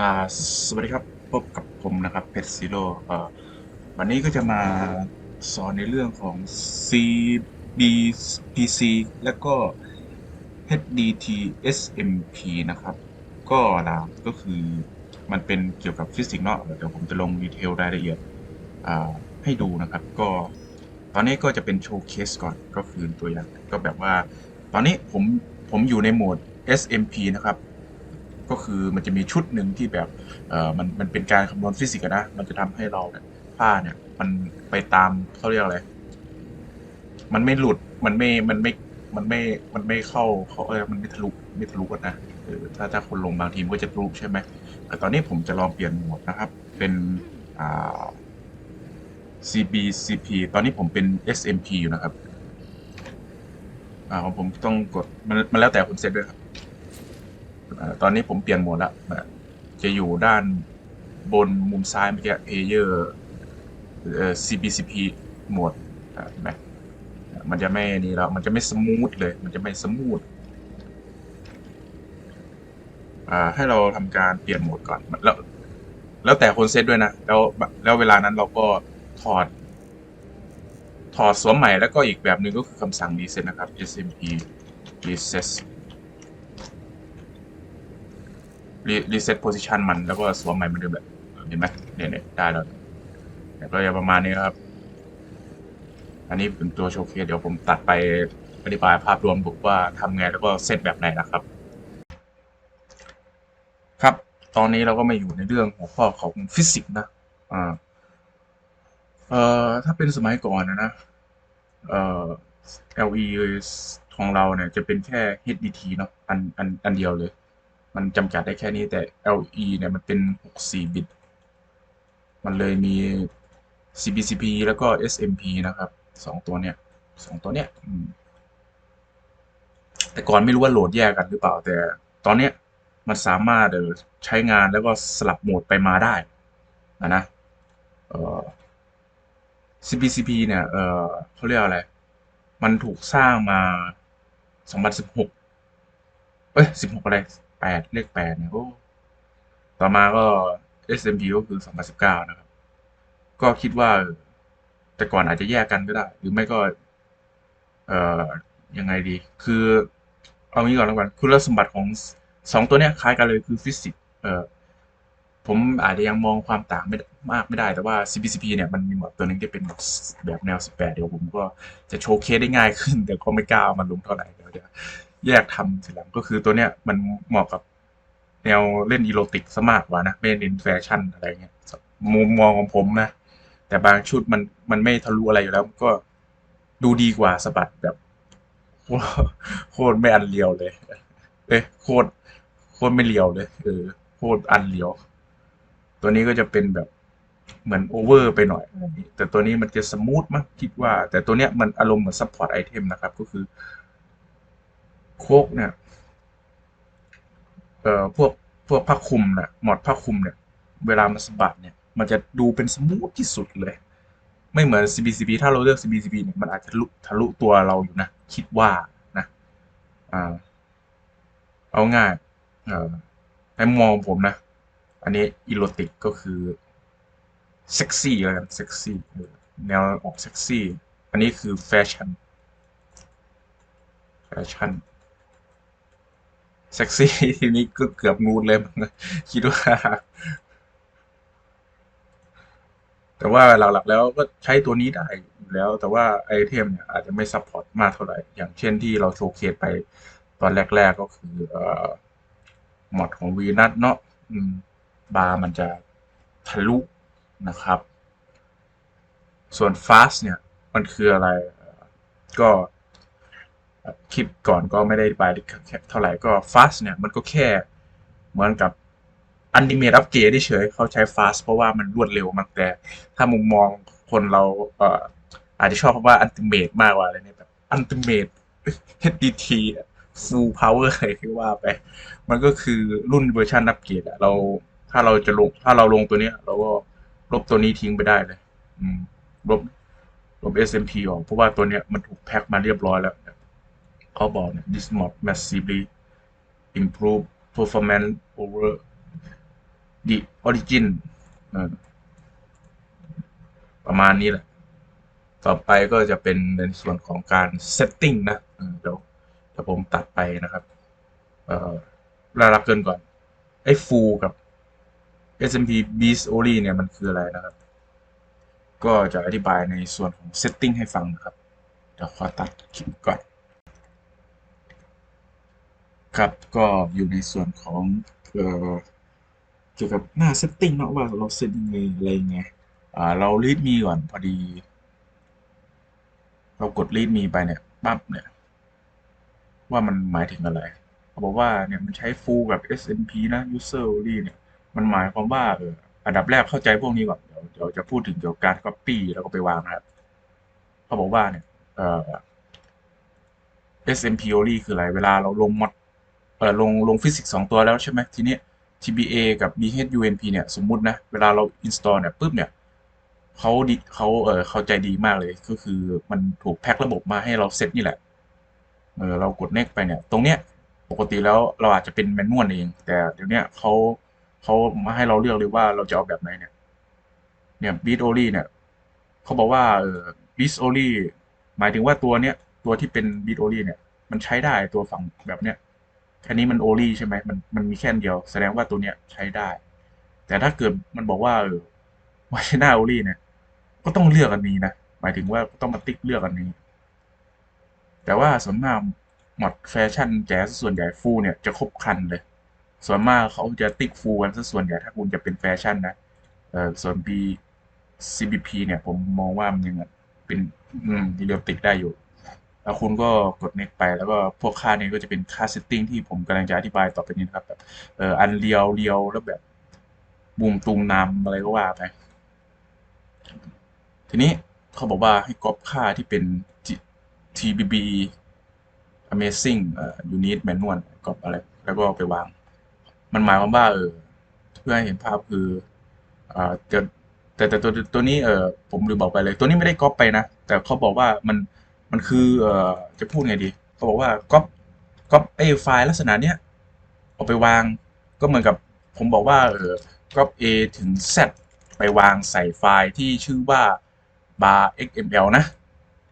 อ่าสวัสดีครับพบกับผมนะครับเพชรซีโร่เอ่อวันนี้ก็จะมาสอนในเรื่องของ CBPC และก็ HDT SMP นะครับ ก็นะก็คือมันเป็นเกี่ยวกับฟิสิกส์เนาะเดี๋ยวผมจะลงดีเทลรายละเอียดให้ดูนะครับ ก็ตอนนี้ก็จะเป็นโชว์เคสก่อนก็คือตัวอย่างก็แบบว่า ตอนนี้ผมผมอยู่ในโหมด SMP นะครับ ก็คือมันจะมีชุดหนึ่งที่แบบเออมันมันเป็นการคำนวณฟิสิกส์นะ มันจะทำให้เราเนี่ยผ้าเนี่ย มันไปตามเขาเรียกอะไร มันไม่หลุดมันไม่มันไม่มันไม่มันไม่เข้าเขาเออมันไม่ทะลุไม่ทะลุกันนะถ้าถ้าคนลงบางทีมันก็จะทะลุใช่ไหมแต่ตอนนี้ผมจะลองเปลี่ยนโหมดนะครับ เป็นอ่า CBCP ตอนนี้ผมเป็น SMP อยู่นะครับ อ่าของผมต้องกดมันมันแล้วแต่คนเซตด้วยครับ ตอนนี้ผมเปลี่ยนโหมดละจะอยู่ด้านบนมุมซ้ายเมื่อกี้ Player เอ่อ CBCP โหมดนไหมอ่ามันจะไม่นี่แล้ว มันจะไม่สมูทเลย มันจะไม่สมูทอ่าให้เราทำการเปลี่ยนโหมดก่อน แล้ว แล้วแต่คนเซตด้วยนะ แล้วแล้วเวลานั้นเราก็ถอด ถอดสวมใหม่แล้วก็อีกแบบหนึ่งก็คือคำสั่ง reset นะครับ SMP reset รีเซ็ตโพซิชันมันแล้วก็สวมใหม่เหมือนเดิมแบบเห็นไหมเนี่ยเนี่ยได้แล้วเนี่ยก็จะประมาณนี้ครับ อันนี้เป็นตัวโชว์เคสเดี๋ยวผมตัดไปอธิบายภาพรวมบุกว่าทำไงแล้วก็เซตแบบไหนนะครับ ครับ ตอนนี้เราก็มาอยู่ในเรื่องหัวข้อของฟิสิกส์นะอ่าเอ่อถ้าเป็นสมัยก่อนนะนะเอ่อ LE ของเราเนี่ยจะเป็นแค่ HDT เนาะอันอันอันเดียวเลย มันจำกัดได้แค่นี้แต่ LE เนี่ยมันเป็น 64 บิต มันเลยมี CBCP แล้วก็ SMP นะครับสองตัวเนี้ยสองตัวเนี้ยแต่ก่อนไม่รู้ว่าโหลดแยกกันหรือเปล่า แต่ตอนเนี้ยมันสามารถเออใช้งานแล้วก็สลับโหมดไปมาได้นะนะเออ CBCP เนี่ยเออเขาเรียกอะไร มันถูกสร้างมา 2016 เอ้ย 16 อะไร แปดเลขแปดเนี่ยโอ้ต่อมาก็ SMP ก็คือ 2019 นะครับ ก็คิดว่า แต่ก่อนอาจจะแยกกันก็ได้ หรือไม่ก็ เอ่อ ยังไงดี คือ เอางี้ก่อนแล้วกันคุณสมบัติของสองตัวเนี้ยคล้ายกันเลยคือฟิสิกส์เอ่อ ผมอาจจะยังมองความต่างไม่มากไม่ได้ แต่ว่า CBCP เนี่ยมันมีหมดตัวหนึงที่เป็นแบบแนว 18 เดี๋ยวผมก็จะโชว์เคสได้ง่ายขึ้น แต่ก็ไม่กล้าเอามันลงเท่าไหร่เดี๋ยวจะ แยกทำทีหลังก็คือตัวเนี้ยมันเหมาะกับแนวเล่นอีโรติกซะมากกว่านะไม่เน้นแฟชั่นอะไรเงี้ยมุมมองของผมนะ แต่บางชุดมันมันไม่ทะลุอะไรอยู่แล้วมันก็ดูดีกว่าสะบัดแบบโคตรโคตรไม่อันเลียวเลย เอ้ยโคตรโคตรไม่เลียวเลยเออโคตรอันเลียว ตัวนี้ก็จะเป็นแบบเหมือนโอเวอร์ไปหน่อย แต่ตัวนี้มันจะสมูทมากคิดว่า แต่ตัวเนี้ยมันอารมณ์เหมือนซัพพอร์ตไอเทมนะครับ ก็คือ โคกเนี่ยเอ่อพวกพวกผ้าคลุมเนี่ยหมอดผ้าคลุมเนี่ย เวลามันสะบัดเนี่ย มันจะดูเป็นสมูทที่สุดเลย ไม่เหมือน CBCP ถ้าเราเลือก CBCP เนี่ยมันอาจจะทะลุทะลุตัวเราอยู่นะ คิดว่านะอ่าเอาง่ายเอ่อในมุมองผมนะ อันนี้อีโรติกก็คือเซ็กซี่แล้วกันเซ็กซี่เออแนวออกเซ็กซี่ อันนี้คือแฟชั่นแฟชั่น เซ็กซี่ทีนี้ก็เกือบงูดเลยคิดว่า แต่ว่าหลักๆแล้วก็ใช้ตัวนี้ได้แล้ว แต่ว่าไอเทมเนี่ยอาจจะไม่ซัพพอร์ตมากเท่าไหร่ อย่างเช่นที่เราโชว์เคสไปตอนแรก ๆ ก็คือเอ่อมอดของวีนัทเนาะบาร์มันจะทะลุนะครับ ส่วน fast เนี่ย มันคืออะไรก็ คลิปก่อนก็ไม่ได้ไปเท่าไหร่ก็ fast เนี่ยมันก็แค่เหมือนกับอันติเมตอัปเกรดเฉยเขาใช้ fast เพราะว่ามันรวดเร็วมากแต่ ถ้ามุมมองคนเราเอ่ออาจจะชอบคำว่าอันติเมตมากกว่าอะไรเนี่ยแบบอันติเมต HDT full power อะไรที่ว่าไป มันก็คือรุ่นเวอร์ชันอัปเกรดอะเราถ้าเราจะลงถ้าเราลงตัวเนี้ย เราก็ลบตัวนี้ทิ้งไปได้เลย อืมลบลบ SMP ออกเพราะว่าตัวเนี้ยมันถูกแพ็คมาเรียบร้อยแล้ว เขาบอกเนี่ย this mod massively improve performance over the origin ประมาณนี้แหละ ต่อไปก็จะเป็นในส่วนของการ setting นะ เดี๋ยวเดี๋ยวผมตัดไปนะครับ เอ่อรายรับเกินก่อน ไอ้ full กับ SMP Beast Only เนี่ย มันคืออะไรนะครับ ก็จะอธิบายในส่วนของ setting ให้ฟังนะครับ เดี๋ยวขอตัดคลิปก่อน ครับก็อยู่ในส่วนของเอ่อเกี่ยวกับหน้า setting เนาะว่าเราเซตยังไงอะไรยังไงอ่าเรา read me ก่อนพอดี เรากด read me ไปเนี่ยปั๊บเนี่ย ว่ามันหมายถึงอะไรเขาบอกว่าเนี่ยมันใช้ full กับ SMP นะ user only เนี่ย มันหมายความว่าเอออันดับแรกเข้าใจพวกนี้ก่อนเดี๋ยวเดี๋ยวจะพูดถึงเกี่ยวกับการ copy แล้วก็ไปวางนะครับเขาบอกว่าเนี่ยเอ่อ SMP only คืออะไร เวลาเราลงมอด เออลงลงฟิสิกส์สองตัวแล้วใช่ไหมทีนี้ TBA กับ BHUNP เนี่ยสมมุตินะ เวลาเรา install เนี่ยปุ๊บเนี่ยเขาดีเขาเออเข้าใจดีมากเลยก็คือมันถูกแพ็คระบบมาให้เราเซตนี่แหละเออเรากด next ไปเนี่ย ตรงเนี้ยปกติแล้วเราอาจจะเป็นแมนนวลเอง แต่เดี๋ยวนี้เขาเขามาให้เราเลือกเลยว่าเราจะเอาแบบไหนเนี่ย เนี่ย beat only เนี่ยเขาบอกว่าเออ beat only หมายถึงว่าตัวเนี้ยตัวที่เป็น beat only เนี่ย มันใช้ได้ตัวฝั่งแบบเนี้ย ค่นี้มัน only ใช่ไหมมันมันมีแค่นเดียว แสดงว่าตัวเนี้ยใช้ได้ แต่ถ้าเกิดมันบอกว่าเออไม่ใช่หน้า only เนี่ย ก็ต้องเลือกอันนี้นะ หมายถึงว่าต้องมาติ๊กเลือกอันนี้ แต่ว่าส่วนมากหมดแฟชั่นแจ๊สส่วนใหญ่ฟูเนี่ยจะครบคันเลย ส่วนมากเขาจะติ๊กฟูกันซะส่วนใหญ่ถ้าคุณจะเป็นแฟชั่นนะเออส่วน B CBP เนี่ยผมมองว่ามันยังเป็นอืมเรียวติดได้อยู่ แล้วคุณก็กด next ไปแล้วก็พวกค่านี้ก็จะเป็นค่า setting ที่ผมกำลังจะอธิบายต่อไปนี้นะครับแบบเอออันเรียวเรียวแล้วแบบบูมตูมนำอะไรก็ว่าไป ทีนี้เขาบอกว่าให้ก๊อปค่าที่เป็น tbb Amazing เอ่อ Unit Manual ก๊อปอะไร แล้วก็ไปวาง มันหมายความว่าเออเพื่อให้เห็นภาพคืออ่าแต่แต่ตัวตัวนี้เออผมลืมบอกไปเลย ตัวนี้ไม่ได้ก๊อปไปนะ แต่เขาบอกว่ามัน มันคือเอ่อจะพูดไงดีเขาบอกว่าก๊อปก๊อปไอ้ไฟล์ลักษณะเนี้ยเอาไปวางก็เหมือนกับผมบอกว่าเออก๊อป A ถึง Z ไปวางใส่ไฟล์ที่ชื่อว่า bar xml นะ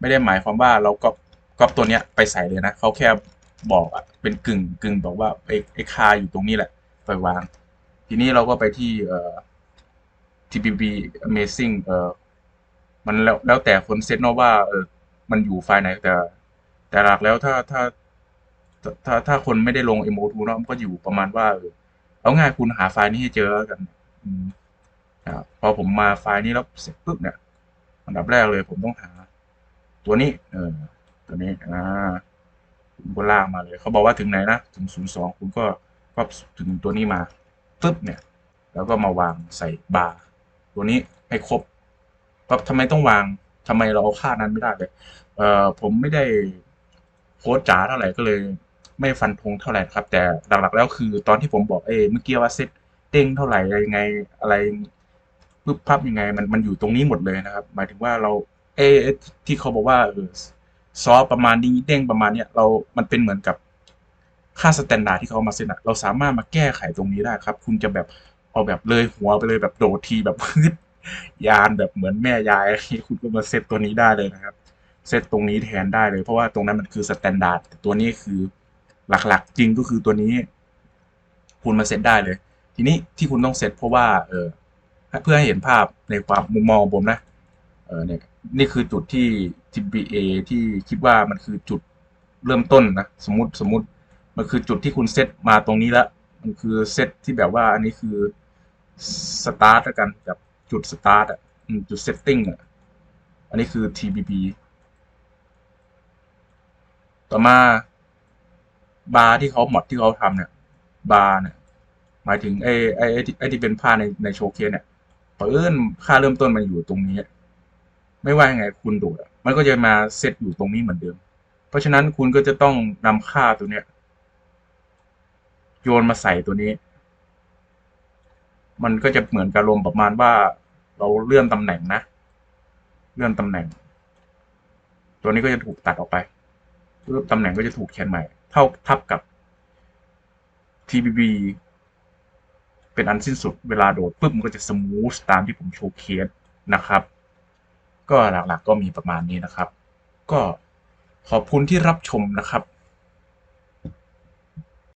ไม่ได้หมายความว่าเราก๊อปก๊อปตัวเนี้ยไปใส่เลยนะเขาแค่บอกอะเป็นกึ่งกึ่งบอกว่าไอ้ไอ้คาอยู่ตรงนี้แหละ ไปวาง ทีนี้เราก็ไปที่เอ่อ TPB Amazing เอ่อมันแล้วแล้วแต่คนเซตเนาะว่าเออ มันอยู่ไฟล์ไหนแต่ แต่หลักแล้วถ้าถ้า ถ้าถ้าคนไม่ได้ลง MO2 เนาะมันก็อยู่ประมาณว่าเออเอาง่ายคุณหาไฟล์นี้ให้เจอแล้วกันอพอผมมาไฟล์นี้แล้วเสร็จปุ๊บเนี่ยอันดับแรกเลยผมต้องหา ตัวนี้ เออ ตัวนี้อ่าคุณก็ลากมาเลย เขาบอกว่าถึงไหนนะถึงศูนย์สองคุณก็ก็ถึงตัวนี้มาปึ๊บเนี่ย แล้วก็มาวางใส่บาร์ตัวนี้ให้ครบปั๊บทำไมต้องวาง ทำไมเราเอาค่านั้นไม่ได้เลยเอ่อผมไม่ได้โค้ดจ๋าเท่าไหร่ก็เลย ไม่ฟันธงเท่าไหร่ครับ แต่หลักๆแล้วคือตอนที่ผมบอกเอเมื่อกี้ว่าเซตเด้งเท่าไหร่ยังไงอะไรปึ๊บพับยังไง มันมันอยู่ตรงนี้หมดเลยนะครับ หมายถึงว่าเราเอที่เขาบอกว่าเออซอฟประมาณนี้เด้งประมาณเนี้ยเรา มันเป็นเหมือนกับค่าสแตนดาร์ดที่เขามาเซ็นอะเราสามารถมาแก้ไขตรงนี้ได้ครับ คุณจะแบบเอาแบบเลยหัวไปเลยแบบโดดทีแบบพืด ยานแบบเหมือนแม่ยายคุณก็มาเซตตัวนี้ได้เลยนะครับ เซตตรงนี้แทนได้เลย เพราะว่าตรงนั้นมันคือสแตนดาร์ดตัวนี้คือหลักๆ จริงก็คือตัวนี้ คุณมาเซตได้เลย ทีนี้ที่คุณต้องเซตเพราะว่า เออเพื่อให้เห็นภาพในความมุมมองของผมนะเออเนี่ยนี่คือจุดที่ TBA ที่คิดว่ามันคือจุดเริ่มต้นนะสมมติสมมติมันคือจุดที่คุณเซตมาตรงนี้แล้วมันคือเซตที่แบบว่าอันนี้คือสตาร์ทแล้วกันแบบ จุดสตาร์ทอะจุดเซตติ้งอะ อันนี้คือ TBB ต่อมาบาร์ที่เขาหมดที่เขาทำเนี่ย บาร์เนี่ย หมายถึงไอ้ไอ้ไอ้ที่เป็นผ้าในในโชว์เคสเนี่ยเพิ่นค่าเริ่มต้นมันอยู่ตรงนี้ ไม่ว่ายังไงคุณดูดอะมันก็จะมาเซตอยู่ตรงนี้เหมือนเดิม เพราะฉะนั้นคุณก็จะต้องนำค่าตัวเนี้ยโยนมาใส่ตัวนี้ มันก็จะเหมือนกับลมประมาณว่า เราเลื่อนตำแหน่งนะ เลื่อนตำแหน่ง ตัวนี้ก็จะถูกตัดออกไปรูปตำแหน่งก็จะถูกเขียนใหม่ เท่าทับกับ TBB เป็นอันสิ้นสุดเวลาโดดปุ๊บมันก็จะสมูทตามที่ผมโชว์เคสนะครับ ก็หลักๆก็มีประมาณนี้นะครับ ก็ขอบคุณที่รับชมนะครับ